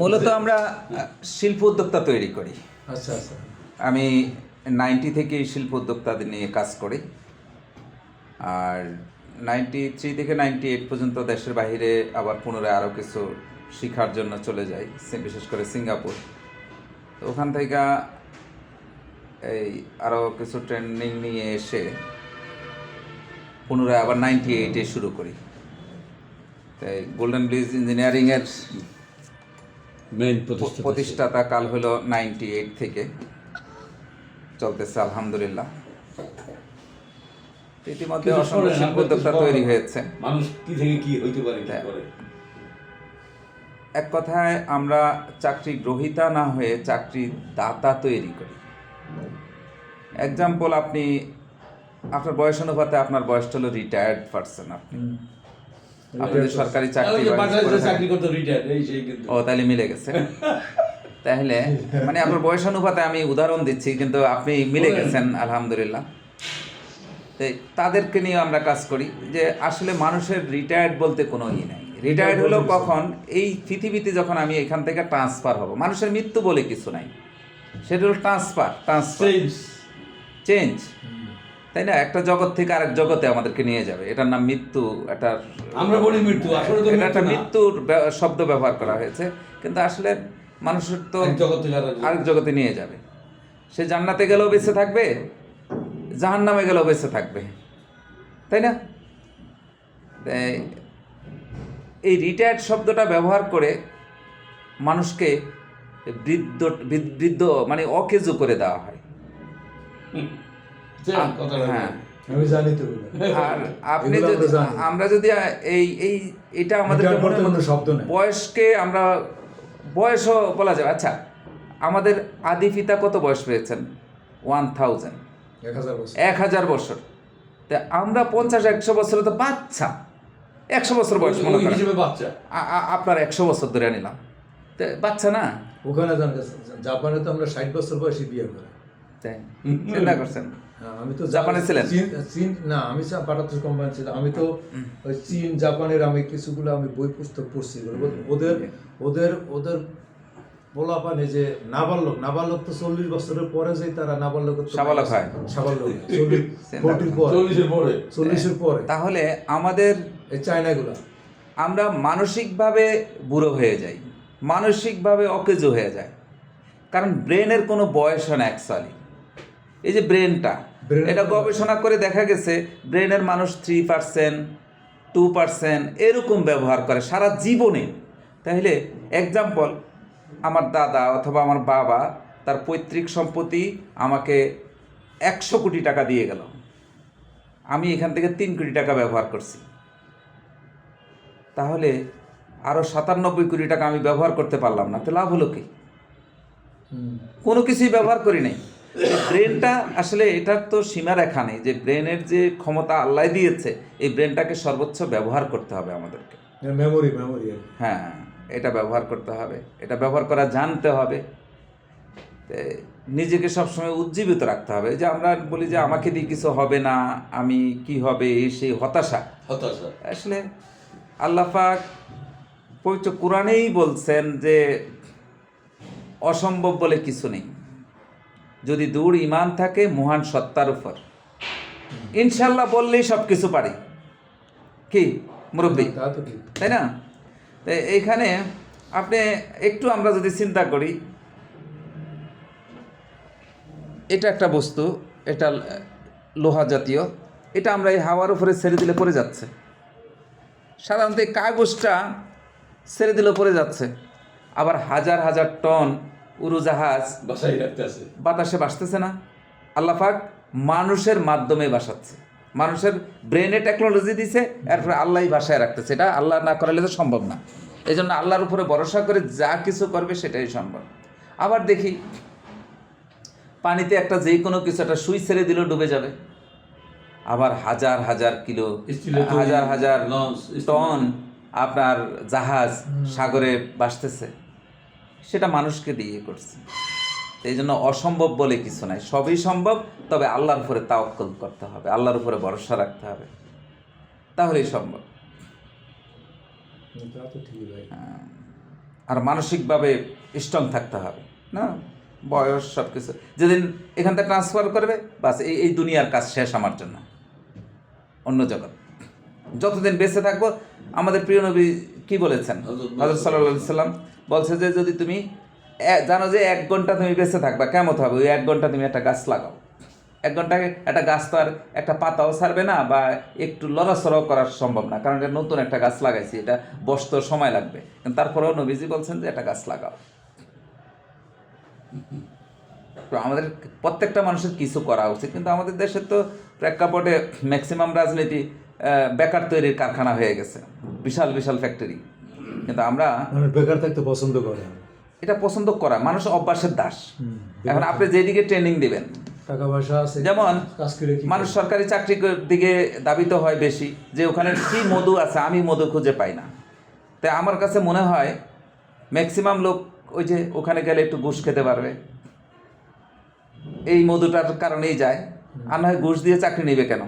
মূলত আমরা শিল্প উদ্যোক্তা তৈরি করি। আচ্ছা আচ্ছা। আমি নাইনটি থেকে শিল্প উদ্যোক্তাদের নিয়ে কাজ করি। আর নাইনটি থ্রি থেকে নাইনটি এইট পর্যন্ত দেশের বাইরে আবার পুনরায় আরও কিছু শিখার জন্য চলে যাই বিশেষ করে সিঙ্গাপুর। তো ওখান থেকে এই আরও কিছু ট্রেনিং নিয়ে এসে পুনরায় আবার নাইনটি এইটে শুরু করি। তাই গোল্ডেন ব্লিজ ইঞ্জিনিয়ারিংয়ের মেইন প্রতিষ্ঠাতা কাল হলো নাইনটি এইট থেকে চলতেছে আলহামদুলিল্লাহ। ইতিমধ্যে অসংখ্য শিল্প উদ্যোক্তা তৈরি হয়েছে। মানুষ কি থেকে কি হইতে পারে হ্যাঁ। এক কথায় আমরা চাকরি গ্রহীতা না হয়ে চাকরি দাতা তৈরি করি। এক্সাম্পল আপনি আপনার বয়স অনুপাতে আপনার বয়সটা হলো রিটায়ার্ড পারসন আপনি। আপনি সরকারি চাকরি ওই যে বাকরি বাংলাদেশে চাকরি করতে রিটায়ার এই সেই কিন্তু। ও তাহলে মিলে গেছে। তাহলে মানে আপনার বয়স অনুপাতে আমি উদাহরণ দিচ্ছি কিন্তু আপনি মিলে গেছেন আলহামদুলিল্লাহ। তাদেরকে নিয়ে আমরা কাজ করি যে আসলে মানুষের রিটায়ার্ড বলতে কোনো ই নাই। রিটায়ার্ড হলো কখন এই পৃথিবীতে যখন আমি এখান থেকে ট্রান্সফার হব মানুষের মৃত্যু বলে কিছু নাই। সেটা হলো ট্রান্সফার ট্রান্সফার চেঞ্জ তাই না? একটা জগৎ থেকে আরেক জগতে আমাদেরকে নিয়ে যাবে। এটার নাম মৃত্যু এটা আমরা বলি মৃত্যু, আসলে তো এটা একটা মৃত্যুর শব্দ ব্যবহার করা হয়েছে। কিন্তু আসলে মানুষের তো আরেক জগতে নিয়ে যাবে। সে জান্নাতে গেলেও বেঁচে থাকবে জাহান নামে গেলেও বেঁচে থাকবে। তাই না? এই রিটায়ার্ড শব্দটা ব্যবহার করে মানুষকে বৃদ্ধ বৃদ্ধ- মানে অকেজু করে দেওয়া হয়। হ্যাঁ। আমি জানি তো আর আপনি যদি আমরা যদি এই এই এটা আমাদের শব্দ বয়সকে আমরা বয়সও বলা যাবে। আচ্ছা আমাদের আদি পিতা কত বয়স পেয়েছেন? ওয়ান থাউজেন্ড এক হাজার বছর। তা আমরা পঞ্চাশ একশো বছরে তো বাচ্চা। একশো বছর বয়স মনে করেন। বাচ্চা। আপনার একশো বছর ধরে নিলাম। তো বাচ্চা না? ওখানে জাপানে তো আমরা ষাট বছর বয়সে বিয়ে করে। চিন্তা করছেন? আমি তো জাপানে ছিলেন? চীন চীন না আমি পাটাত্তর কোম্পানি ছিলাম। আমি তো ওই চীন জাপানের আমি কিছুগুলো আমি বই পুস্তক পড়ছি। ওদের- ওদের ওদের ওদের পোলাপানে যে নাবালক নাবালক তো চল্লিশ বছরের পরে যে তারা নাবালক সাবালক হয়। সাবালক। চল্লিশের পরে। চল্লিশের পরে। তাহলে আমাদের এই চায়নাগুলা। আমরা মানসিকভাবে বুড়ো হয়ে যাই। মানসিকভাবে অকেজো হয়ে যায় কারণ ব্রেনের কোনো বয়স হয় না অ্যাকচুয়ালি এই যে ব্রেনটা এটা গবেষণা করে দেখা গেছে ব্রেনের মানুষ থ্রি পার্সেন্ট টু পার্সেন্ট এরকম ব্যবহার করে সারা জীবনে। তাহলে এক্সাম্পল আমার দাদা অথবা আমার বাবা তার পৈতৃক সম্পত্তি আমাকে একশো কোটি টাকা দিয়ে গেল। আমি এখান থেকে তিন কোটি টাকা ব্যবহার করছি। তাহলে আরও সাতানব্বই কোটি টাকা আমি ব্যবহার করতে পারলাম না তো লাভ হলো কি? কোনো কিছুই ব্যবহার করি নাই। ব্রেনটা আসলে এটার তো সীমারেখা নেই যে ব্রেনের যে ক্ষমতা আল্লাহ দিয়েছে এই ব্রেনটাকে সর্বোচ্চ ব্যবহার করতে হবে আমাদেরকে। মেমোরি মেমোরি হ্যাঁ এটা ব্যবহার করতে হবে এটা ব্যবহার করা জানতে হবে। নিজেকে সবসময় উজ্জীবিত রাখতে হবে যে আমরা বলি যে আমাকে দিয়ে কিছু হবে না আমি কি হবে এই সেই হতাশা। হতাশা। আসলে আল্লাহ পাক পবিত্র কোরআনেই বলছেন যে অসম্ভব বলে কিছু নেই। যদি দূর ইমান থাকে মহান সত্তার উপর। ইনশাল্লাহ বললেই সব কিছু পারি। কি মুরব্বী? তাই না? এইখানে আপনি একটু আমরা যদি চিন্তা করি এটা একটা বস্তু এটা লোহা জাতীয় এটা আমরা এই হাওয়ার উপরে ছেড়ে দিলে পড়ে যাচ্ছে। সাধারণত এই কাগজটা ছেড়ে দিলে পড়ে যাচ্ছে। আবার হাজার হাজার টন উড়োজাহাজ বাসায় বাতাসে বাসতেছে না। আল্লাপাক মানুষের মাধ্যমে বাসাচ্ছে মানুষের ব্রেনে টেকনোলজি দিছে এরপরে আল্লাহ ভাষায় রাখতেছে। এটা আল্লাহ না করালে তো সম্ভব না। এই জন্য আল্লাহর উপরে ভরসা করে যা কিছু করবে সেটাই সম্ভব। আবার দেখি পানিতে একটা যে কোনো কিছু একটা সুই ছেড়ে দিলেও ডুবে যাবে। আবার হাজার হাজার কিলো হাজার হাজার টন আপনার জাহাজ সাগরে ভাসতেছে। সেটা মানুষকে দিয়ে করছে। এই জন্য অসম্ভব বলে কিছু নাই। সবই সম্ভব তবে আল্লাহর উপরে তাওয়াক্কুল করতে হবে আল্লাহর উপরে ভরসা রাখতে হবে। তাহলেই সম্ভব। আর মানসিকভাবে স্ট্রং থাকতে হবে না? বয়স সব কিছু যেদিন এখান থেকে ট্রান্সফার করবে বাস এই এই দুনিয়ার কাজ শেষ আমার জন্য। অন্য জগৎ। যতদিন বেঁচে থাকব আমাদের প্রিয় নবী কি বলেছেন? হজরত সাল্লাহ সাল্লাম বলছে যে যদি তুমি জানো যে এক ঘণ্টা তুমি বেঁচে থাকবা কেমন হবে? ওই এক ঘণ্টা তুমি একটা গাছ লাগাও। এক ঘন্টাকে একটা গাছ তো আর একটা পাতাও ছাড়বে না বা একটু লড়াচড়াও করা সম্ভব না। কারণ এটা নতুন একটা গাছ লাগাইছি এটা বসতে সময় লাগবে। কিন্তু তারপরেও নবীজি বলছেন যে একটা গাছ লাগাও। তো আমাদের প্রত্যেকটা মানুষের কিছু করা উচিত কিন্তু আমাদের দেশে তো প্রেক্ষাপটে ম্যাক্সিমাম রাজনীতি বেকার তৈরির কারখানা হয়ে গেছে। বিশাল বিশাল ফ্যাক্টরি কিন্তু আমরা মানে বেকার থাকতে পছন্দ করে। এটা পছন্দ করা মানুষ অভ্যাসের দাস। এখন আপনি যেদিকে ট্রেনিং দিবেন টাকা পয়সা আছে যেমন মানুষ সরকারি চাকরি দিকে দাবিত হয় বেশি যে ওখানে কি মধু আছে আমি মধু খুঁজে পাই না। তাই আমার কাছে মনে হয় ম্যাক্সিমাম লোক ওই যে ওখানে গেলে একটু ঘুষ খেতে পারবে। এই মধুটার কারণেই যায়। আর না হয় ঘুষ দিয়ে চাকরি নেবে কেন?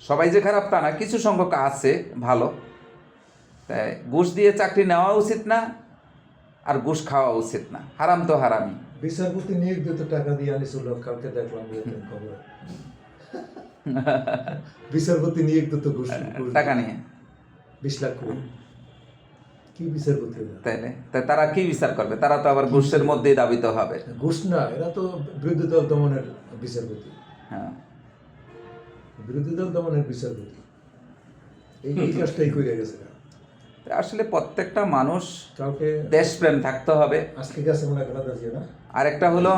সবাই যে খারাপ তা না কিছু সংখ্যক আছে ভালো। তাই ঘুষ দিয়ে চাকরি নেওয়া উচিত না আর ঘুষ খাওয়া উচিত না। হারাম তো হারামি বিচারপতি নিয়োগ দিতে টাকা দিয়ে আনিছিল কালকে দেখলাম খবর। বিচারপতি নিয়োগ দিতে ঘুষ টাকা নিয়ে। বিশ লাখ কি বিচারপতি ওরা? তাইলে? তাই তারা কি বিচার করবে? তারা তো আবার ঘুষের মধ্যেই দাবিত হবে। ঘুষ না এরা তো বিরোধী দল দমনের বিচারপতি। হ্যাঁ। বিরোধী দল দমনের বিচারপতি এই এই কাজটাই করে গেছে। আসলে প্রত্যেকটা মানুষ কালকে দেশপ্রেম থাকতে হবে। আজকে গেছে মনে হয় না? আরেকটা হলো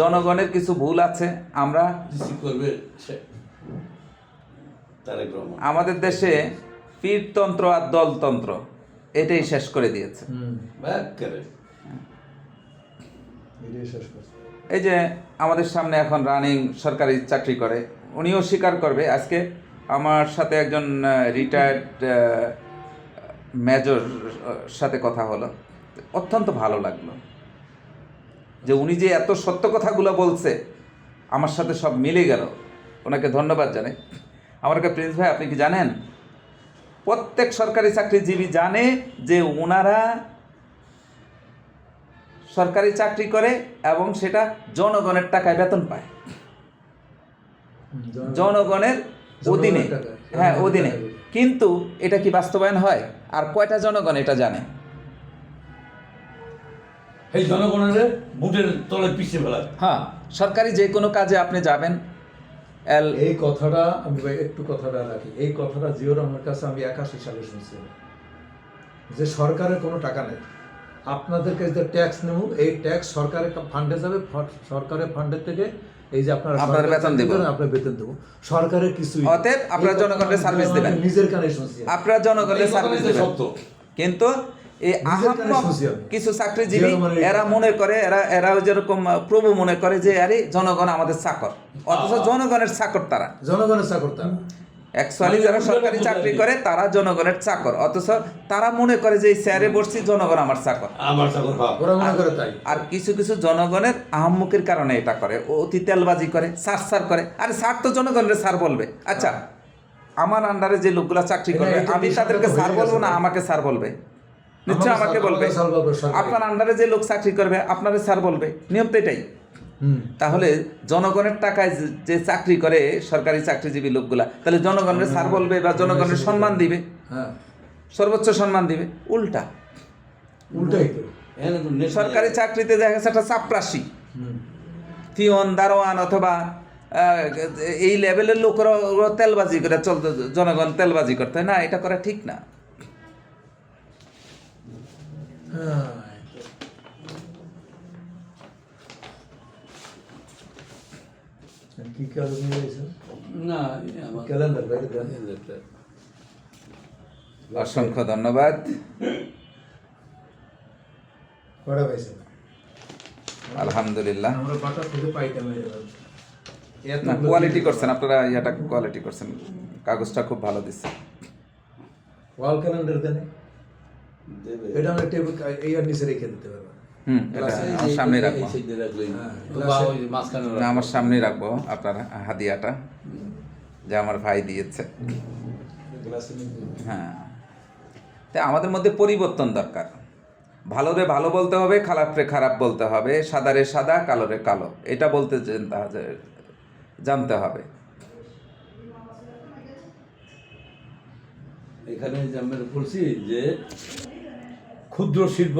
জনগণের কিছু ভুল আছে আমরা আমাদের দেশে পীরতন্ত্র আর দলতন্ত্র এটাই শেষ করে দিয়েছে। এই যে আমাদের সামনে এখন রানিং সরকারি চাকরি করে উনিও স্বীকার করবে। আজকে আমার সাথে একজন রিটায়ার্ড মেজর সাথে কথা হলো। অত্যন্ত ভালো লাগল। যে উনি যে এত সত্য কথাগুলো বলছে, আমার সাথে সব মিলে গেল। ওনাকে ধন্যবাদ জানাই। আমার কাছে প্রিন্স ভাই, আপনি কি জানেন? প্রত্যেক সরকারি চাকরিজীবী জানে যে ওনারা সরকারি চাকরি করে এবং সেটা জনগণের টাকায় বেতন পায়। জনগণের অধীনে। হ্যাঁ অধীনে। কিন্তু এটা কি বাস্তবায়ন হয়? আর কয়টা জনগণ এটা জানে? এই জনগণের বুটের তলে পিছিয়ে ফেলা হ্যাঁ সরকারি যে কোনো কাজে আপনি যাবেন এল এই কথাটা আমি ভাই একটু কথাটা রাখি। এই কথাটা জিও রহমানের কাছে আমি একাশি সালে শুনছি যে সরকারের কোনো টাকা নেই। আপনাদেরকে যে ট্যাক্স নেব এই ট্যাক্স সরকারের ফান্ডে যাবে সরকারের ফান্ডের থেকে এই যে আপনারা আপনাদের বেতন আপনারা বেতন দেবো। সরকারের কিছু অতএব আপনারা জনগণের সার্ভিস দেবেন। নিজের কানে শুনছি আপনারা জনগণের সার্ভিস দেবেন। কিন্তু এই আহাম্মক কিছু চাকরিজীবী যে এরা মনে করে এরা এরা যেরকম প্রভু মনে করে যে আরে জনগণ আমাদের চাকর। অথচ জনগণের চাকর তারা। জনগণের চাকর তারা। অ্যাকচুয়ালি মানে যারা সরকারি চাকরি করে তারা জনগণের চাকর। অথচ তারা মনে করে যে এই চেয়ারে বসছি জনগণ আমার চাকর। আমার চাকর ওরা মনে করে তাই। আর কিছু কিছু জনগণের আহম্মুখের কারণে এটা করে। অতি তেলবাজি করে সার সার করে। আরে স্যার তো জনগণের স্যার বলবে। আচ্ছা আমার আন্ডারে যে লোকগুলা চাকরি করবে আমি তাদেরকে হয়ে স্যার বলব না আমাকে স্যার বলবে। নিশ্চয় আমাকে বলবে স্যার। আপনার আন্ডারে যে লোক চাকরি করবে আপনারে স্যার বলবে। নিয়ম তো এটাই। তাহলে জনগণের টাকায় যে- চাকরি করে সরকারি চাকরিজীবী লোকগুলা তাহলে জনগণের সার বলবে বা জনগণের সম্মান দিবে। হ্যাঁ। সর্বোচ্চ সম্মান দিবে। উল্টা। উল্টাই সরকারি চাকরিতে দেখা গেছে একটা চাপরাশি। হুম। পিয়ন দারোয়ান অথবা এই লেভেলের লোকরা তেলবাজি করে চলতে জনগণ তেলবাজি করতে হয়। না এটা করা ঠিক না হ্যাঁ কি কাজ নিয়ে গেছেন না ক্যালেন্ডার বাইরে দেন ক্যালেন্ডারটা। অসংখ্য ধন্যবাদ আলহামদুলিল্লাহ না কোয়ালিটি করছেন আপনারা ইয়াটা কোয়ালিটি করছেন। কাগজটা খুব ভালো দিচ্ছে। ওয়াল ক্যালেন্ডার দেন। এটা আমরা টেবিল এই আর নিচে রেখে দিতে পারব। হুম এটা গ্লাসে আমার সামনে রাখব। হ্যাঁ, না আমার সামনে রাখব আপনার হাদিয়াটা যে আমার ভাই দিয়েছে। হ্যাঁ। তাই আমাদের মধ্যে পরিবর্তন দরকার। ভালোরে ভালো বলতে হবে খারাপরে খারাপ বলতে হবে সাদা রে সাদা কালোরে কালো। এটা বলতে জানতে- জানতে হবে। এখানে যে আমরা বলছি যে ক্ষুদ্র শিল্প